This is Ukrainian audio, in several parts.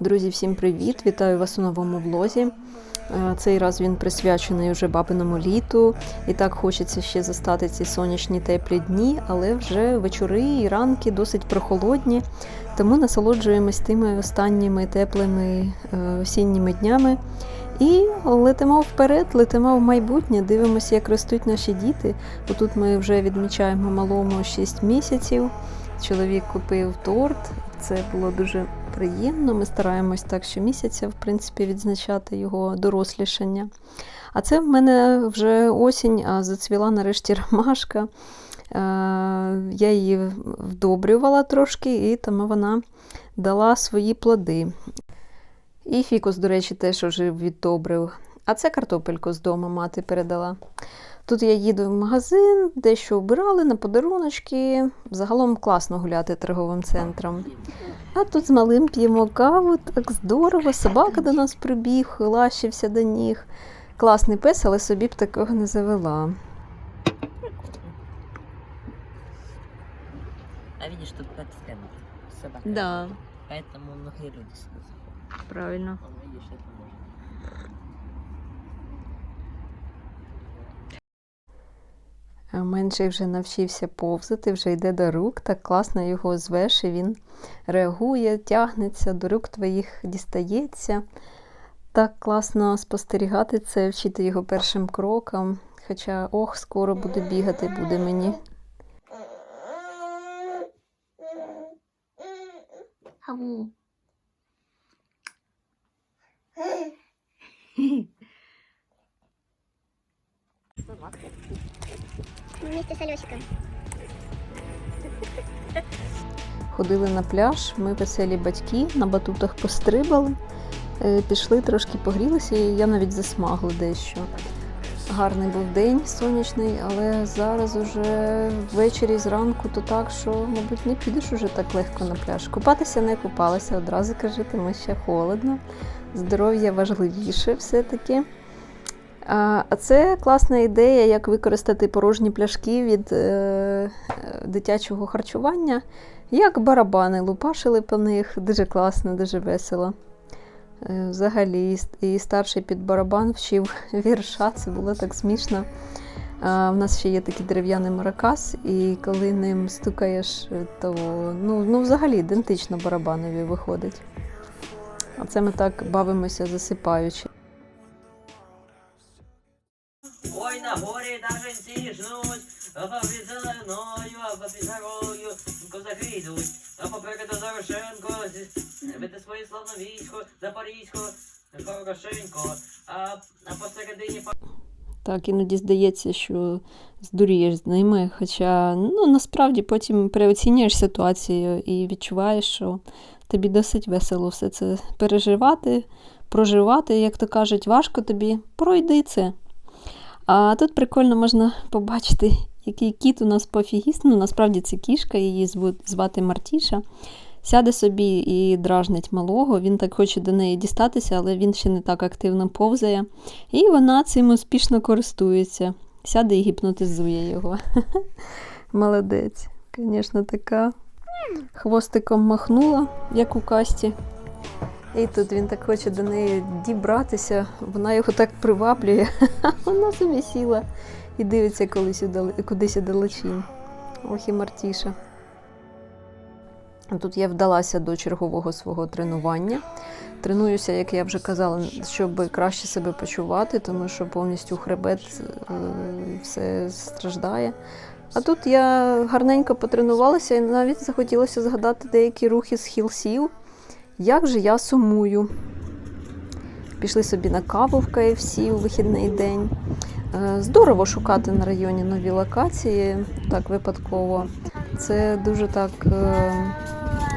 Друзі, всім привіт! Вітаю вас у новому влозі. Е, Цей раз він присвячений уже бабиному літу. І так хочеться ще застати ці сонячні теплі дні, але вже вечори і ранки досить прохолодні. Тому насолоджуємось тими останніми теплими е, осінніми днями. І летимо вперед, летимо в майбутнє, дивимося, як ростуть наші діти. Отут ми вже відмічаємо малому 6 місяців. Чоловік купив торт. Це було дуже приємно. Ми стараємось так щомісяця, в принципі, відзначати його дорослішання. А це в мене вже осінь, а зацвіла нарешті ромашка. Е, Я її вдобрювала трошки, і тому вона дала свої плоди. І фікус, до речі, теж уже віддобрив. А це картопельку з дому мати передала. Тут я їду в магазин, дещо обирали на подаруночки. Загалом класно гуляти торговим центром. А тут з малим п'ємо каву, так здорово. Собака до нас прибіг, лащився до ніг. Класний пес, але собі б такого не завела. А видишь, тут пэт-френдли собака. Да, Поэтому многие люди сюда заходят. правильно. Вон, видишь, это Менший вже навчився повзати, вже йде до рук, так класно його звеш, і він реагує, тягнеться, до рук твоїх дістається. Так класно спостерігати це, вчити його першим кроком. Хоча, ох, скоро буде бігати, буде мені. Ау. Вместе с Алёсиком. Ходили на пляж, ми веселі батьки, на батутах пострибали, е, пішли, трошки погрілися, і я навіть засмагла дещо. Гарний був день сонячний, але зараз уже ввечері зранку то так, що, мабуть, не підеш уже так легко на пляж. Купатися не купалася, одразу кажу, тому ще холодно. Здоров'я важливіше все-таки. А це класна ідея, як використати порожні пляшки від е, дитячого харчування, як барабани, лупашили по них. Дуже класно, дуже весело. Е, Взагалі, і старший під барабан вчив вірша, це було так смішно. В нас ще є такий дерев'яний маракас, і коли ним стукаєш, е, то ну, ну, взагалі ідентично барабанові виходить. А це ми так бавимося засипаючи. Зеленою, а під горою, козаки йдуть, а попереду Зарошенко, вити своє славне військо, Запорізько, Хорошенько, а посередині Так, іноді здається, що здурієш з ними. Хоча ну, насправді потім переоцінюєш ситуацію і відчуваєш, що тобі досить весело все це переживати, проживати, як то кажуть, важко тобі, пройди це. А тут прикольно можна побачити, який кіт у нас пофігіст. Ну, насправді це кішка, її звати Мартіша. Сяде собі і дражнить малого. Він так хоче до неї дістатися, але він ще не так активно повзає. І вона цим успішно користується. Сяде і гіпнотизує його. Молодець. Звісно, така. Хвостиком махнула, як у касті. І тут він так хоче до неї дібратися, вона його так приваблює, вона собі сіла і дивиться колись кудись удалечінь. Ох і Мартіша. Тут я вдалася до чергового свого тренування. Тренуюся, як я вже казала, щоб краще себе почувати, тому що повністю хребет е, все страждає. А тут я гарненько потренувалася і навіть захотілося згадати деякі рухи з хілсів. Як же я сумую. Пішли собі на каву в KFC у вихідний день. Е, Здорово шукати на районі нові локації, так випадково. Це дуже так е,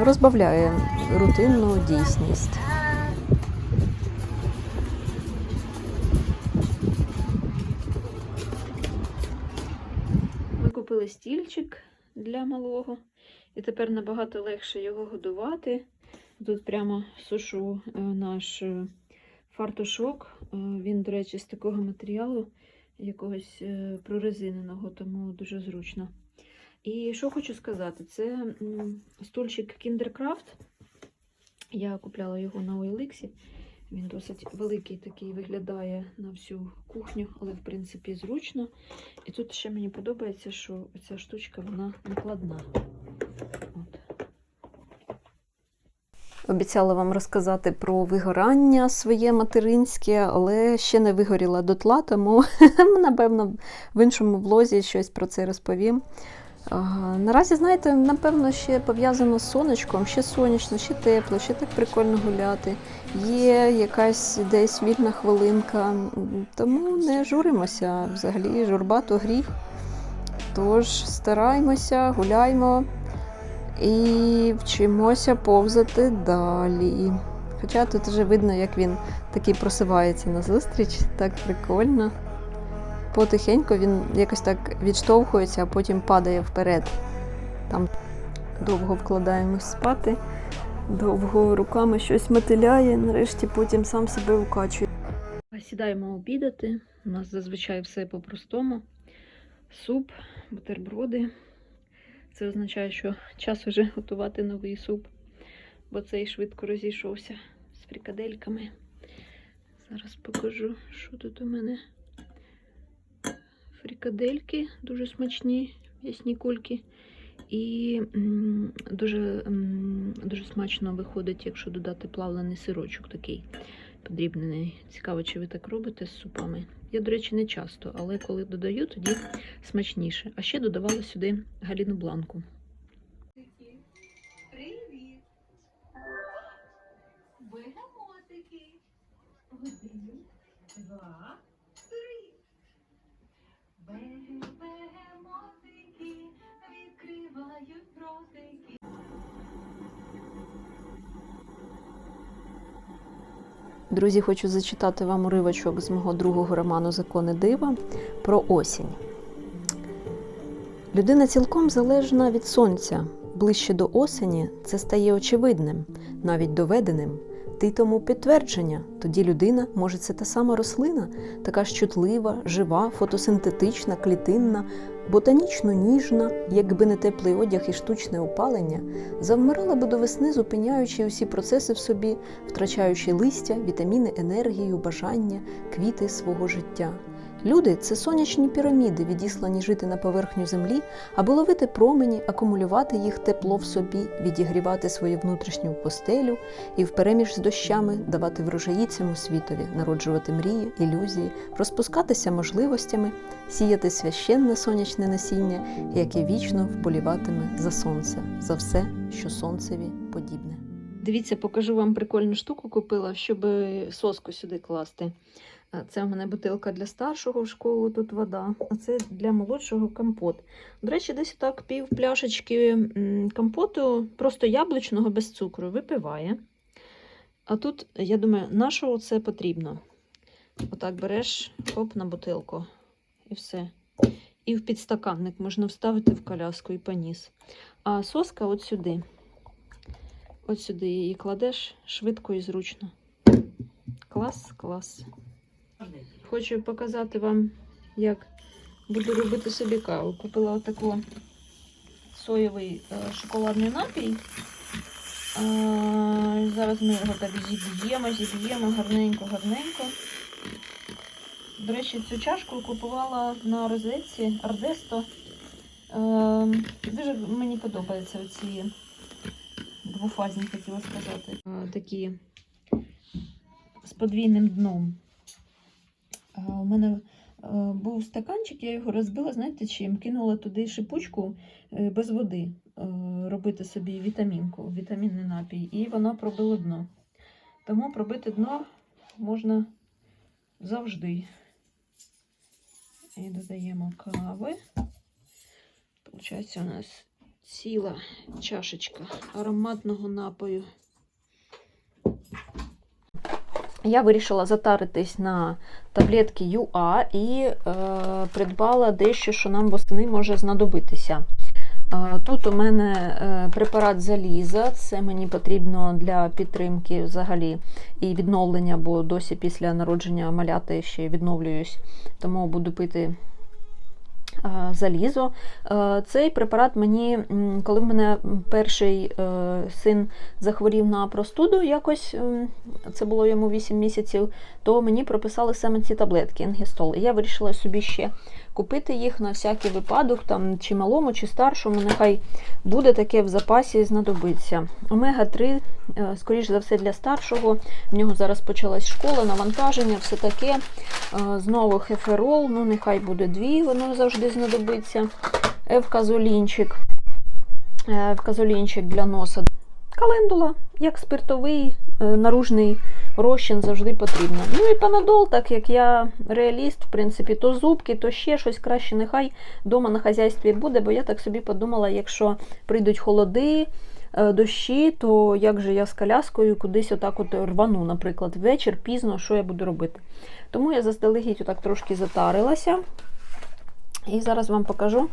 розбавляє рутинну дійсність. Ми купили стільчик для малого, і тепер набагато легше його годувати. Тут прямо сушу е, наш фартушок. Він, до речі, з такого матеріалу, якогось е, прорезиненого, тому дуже зручно. І що хочу сказати, це стульчик Kindercraft. Я купляла його на OLX. Він досить великий такий виглядає на всю кухню, але в принципі зручно. І тут ще мені подобається, що ця штучка вона накладна. От. Обіцяла вам розказати про вигорання своє материнське, але ще не вигоріла дотла, тому напевно в іншому влозі щось про це розповім. Наразі, знаєте, напевно, ще пов'язано з сонечком, ще сонячно, ще тепло, ще так прикольно гуляти. Є якась десь вільна хвилинка, тому не журимося. Взагалі, журба то гріх. Тож стараємося, гуляймо і вчимося повзати далі. Хоча тут вже видно, як він такий просивається на зустріч, так прикольно. Потихеньку він якось так відштовхується, а потім падає вперед. Там довго вкладаємось спати, довго руками щось мотиляє, нарешті потім сам себе укачує. Сідаємо обідати. У нас зазвичай все по-простому. Суп, бутерброди. Це означає, що час уже готувати новий суп, бо цей швидко розійшовся з фрикадельками. Зараз покажу, що тут у мене. Фрикадельки дуже смачні, м'ясні кульки. І дуже, дуже смачно виходить, якщо додати плавлений сирочок такий подрібнений. Цікаво, чи ви так робите з супами. Я, до речі, не часто, але коли додаю, тоді смачніше. А ще додавала сюди галіну бланку. Привіт! Бегемотики. Один, два, Друзі, хочу зачитати вам уривочок з мого другого роману Закони дива про осінь. Людина цілком залежна від сонця. Ближче до осені це стає очевидним, навіть доведеним. Ти тому підтвердження. Тоді людина, може, це та сама рослина, така ж чутлива, жива, фотосинтетична, клітинна, ботанічно ніжна, якби не теплий одяг і штучне опалення, завмирала би до весни, зупиняючи усі процеси в собі, втрачаючи листя, вітаміни, енергію, бажання, квіти свого життя. Люди це сонячні піраміди, відіслані жити на поверхню землі, аби ловити промені, акумулювати їх тепло в собі, відігрівати свою внутрішню постелю і впереміж з дощами давати врожаї цьому світові, народжувати мрії, ілюзії, розпускатися можливостями, сіяти священне сонячне насіння, яке вічно вполіватиме за сонце, за все, що сонцеві подібне. Дивіться, покажу вам прикольну штуку купила, щоб соску сюди класти. Це у мене бутилка для старшого в школу, тут вода, а це для молодшого компот. До речі, десь так пів пляшечки компоту, просто яблучного без цукру, випиває. А тут, я думаю, на що це потрібно? Отак береш хоп на бутилку і все. І в підстаканник можна вставити в коляску і поніс. А соска от сюди. От сюди її кладеш швидко і зручно. Клас, клас. Хочу показати вам, як буду робити собі каву. Купила отаку соєвий е, шоколадний напій. Е, зараз ми його так зіб'ємо, зіб'ємо гарненько, гарненько. До речі, цю чашку купувала на розетці Ардесто. Е, дуже мені подобаються оці двофазні, хотіла сказати. Такі з подвійним дном. У мене е, був стаканчик, я його розбила, знаєте чим? Кинула туди шипучку е, без води, е, робити собі вітамінку, вітамінний напій, і воно пробило дно. Тому пробити дно можна завжди. І додаємо кави. Получається, у нас ціла чашечка ароматного напою. Я вирішила затаритись на таблетки ЮА і е, придбала дещо, що нам восени може знадобитися. Е, тут у мене е, препарат заліза, це мені потрібно для підтримки взагалі і відновлення, бо досі після народження маляти ще відновлююсь, тому буду пити залізо. Е, Цей препарат мені, коли в мене перший е, син захворів на простуду, якось це було йому 8 місяців, то мені прописали саме ці таблетки Енгістол. І я вирішила собі ще купити їх на всякий випадок, там чи малому, чи старшому, нехай буде таке в запасі, знадобиться. Омега-3, е, скоріш за все, для старшого. В нього зараз почалась школа, навантаження, все таке. Е, Знову хеферол, ну нехай буде дві, воно завжди знадобиться. Евказолінчик. Евказолінчик для носа. Календула, як спиртовий е, наружний розчин завжди потрібно. Ну і панадол, так як я реаліст, в принципі, то зубки, то ще щось краще нехай вдома на хазяйстві буде, бо я так собі подумала, якщо прийдуть холоди, е, дощі, то як же я з коляскою кудись отак от рвану, наприклад, вечір, пізно, що я буду робити. Тому я заздалегідь отак трошки затарилася. І зараз вам покажу,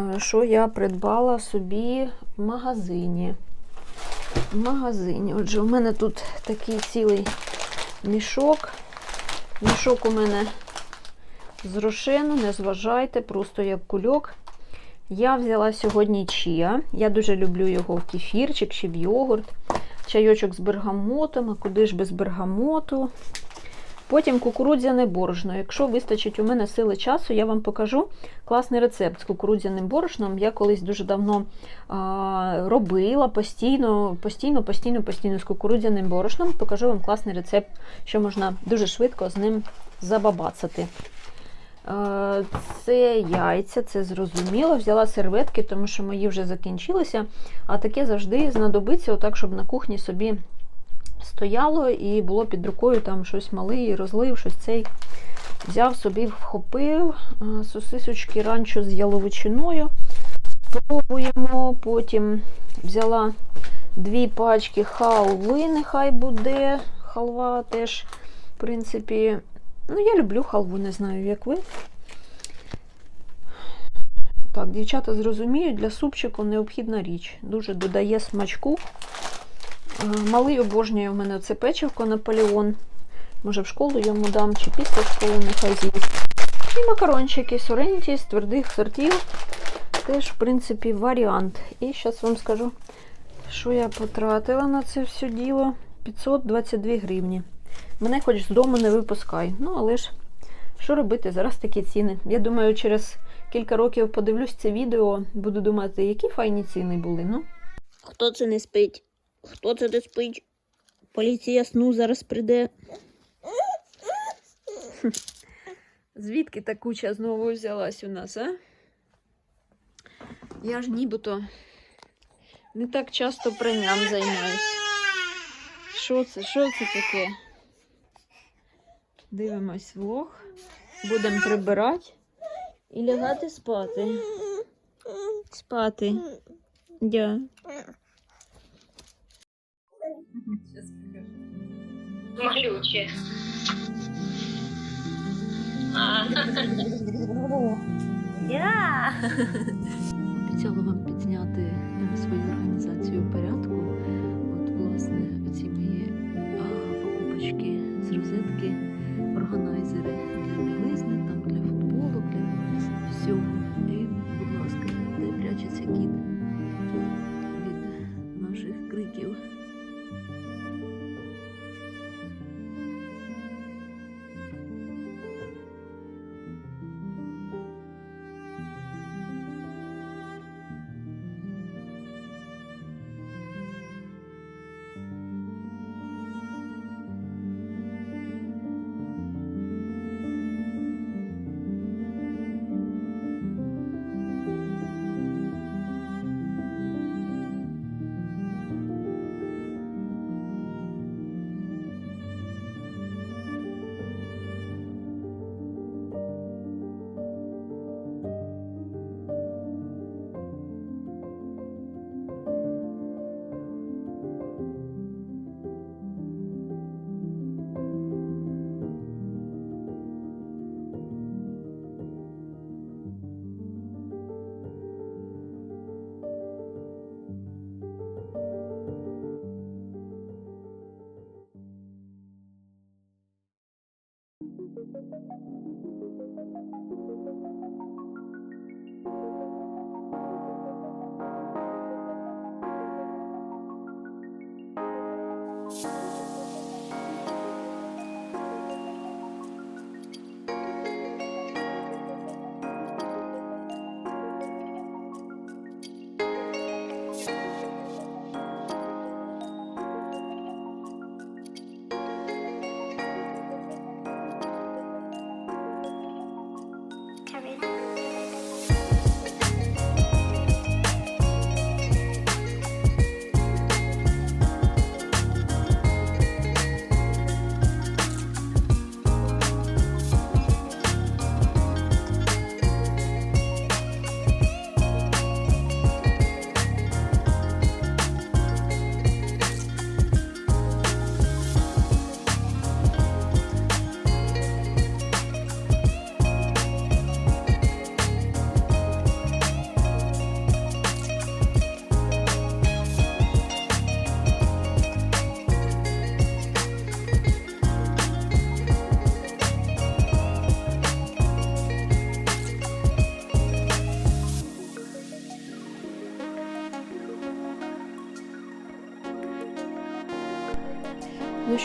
е, що я придбала собі в магазині. В магазині. Отже, у мене тут такий цілий мішок. Мішок у мене з рошену, не зважайте, просто як кульок. Я взяла сьогодні чія. Я дуже люблю його в кефірчик чи в йогурт. Чайочок з бергамотом, а куди ж без бергамоту. Потім кукурудзяне борошно. Якщо вистачить у мене сили часу, я вам покажу класний рецепт з кукурудзяним борошном. Я колись дуже давно а, робила постійно, постійно, постійно, постійно з кукурудзяним борошном. Покажу вам класний рецепт, що можна дуже швидко з ним забабацати. Це яйця, це зрозуміло. Взяла серветки, тому що мої вже закінчилися. А таке завжди знадобиться, отак, щоб на кухні собі стояло і було під рукою там щось малий, розлив, щось цей. Взяв собі, вхопив е, сосисочки ранчо з яловичиною. Пробуємо. Потім взяла дві пачки халви, нехай буде. Халва теж, в принципі, ну, я люблю халву, не знаю, як ви. Так, дівчата зрозуміють, для супчику необхідна річ. Дуже додає смачку. Малий обожнює в мене це печивко Наполеон. Може в школу йому дам, чи після школи нехай з'їсть. І макарончики соренті з твердих сортів. Теж, в принципі, варіант. І зараз вам скажу, що я потратила на це все діло. 522 гривні. Мене хоч з дому не випускай. Ну, але ж, що робити? Зараз такі ціни. Я думаю, через кілька років подивлюсь це відео, буду думати, які файні ціни були. Ну, Хто це не спить? Хто це не спить? Поліція сну зараз прийде. Звідки та куча знову взялась у нас, а? Я ж нібито не так часто пранням займаюся. Що це? Що це таке? Дивимось влог. Будемо прибирати і лягати спати. Спати. Дя. Малюче. Я! Обіцяла вам підзняти е, свою організацію порядку. От, власне, ці мої покупочки з розетки, органайзери для білизни, там для футболу, для всього. І, будь ласка, де прячеться кіт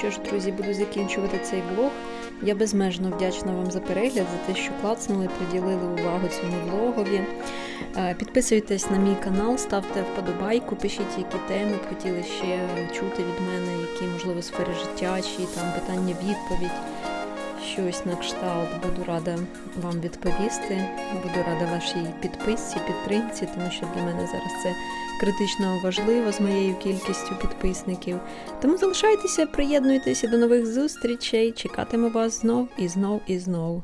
Що ж, друзі, буду закінчувати цей блог. Я безмежно вдячна вам за перегляд, за те, що клацнули, приділили увагу цьому влогові. Е, Підписуйтесь на мій канал, ставте вподобайку, пишіть, які теми б хотіли ще чути від мене, які, можливо, сфери життя, чи там питання-відповідь. Щось на кшталт. Буду рада вам відповісти. Буду рада вашій підписці, підтримці, тому що для мене зараз це критично важливо з моєю кількістю підписників. Тому залишайтеся, приєднуйтеся до нових зустрічей. Чекатиму вас знов і знов і знов.